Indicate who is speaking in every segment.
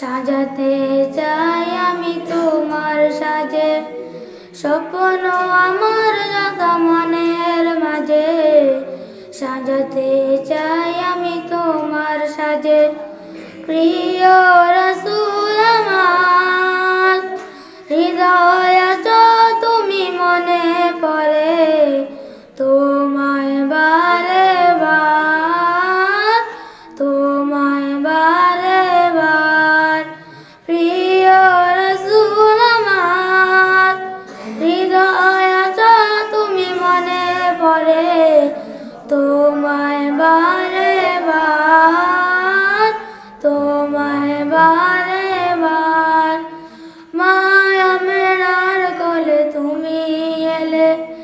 Speaker 1: সাজাতে চাই আমি তোমার সাজে। স্বপ্ন আমার লাগা মনের মাঝে। সাজাতে চাই আমি তোমার সাজে। প্রিয় え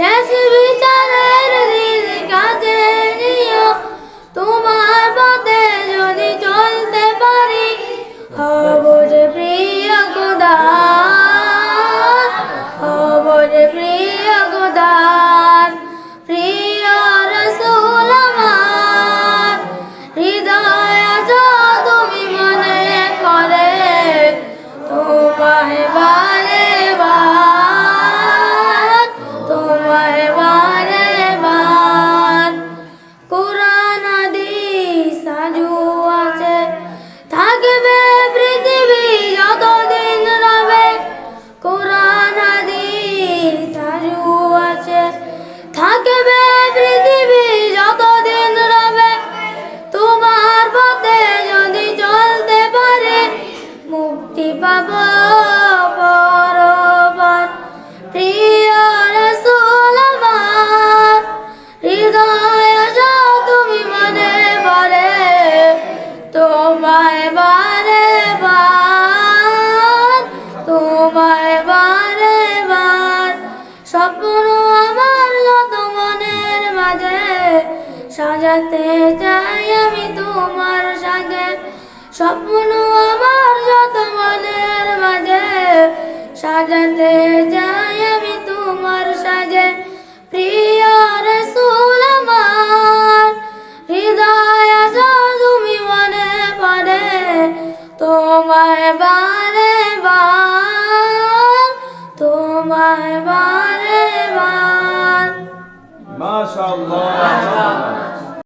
Speaker 1: 久しぶり মুক্তি পাব পরবার প্রিয় রসুল আমার, হৃদয় যা তুমি মনে পারে তোমায় বারে বার, তোমায় বারে বার। স্বপ্ন আমার যত মনের মাঝে, সাজাতে চাই আমি তোমার সঙ্গে। স্বপ্ন সাথে যাই আমি তোমার সাজে। প্রিয় রসুল আমার, হৃদয় আসো তুমি মনে পড়ে। তোমায় বারে বার তোমায় বারে বার
Speaker 2: মাশাআল্লাহ।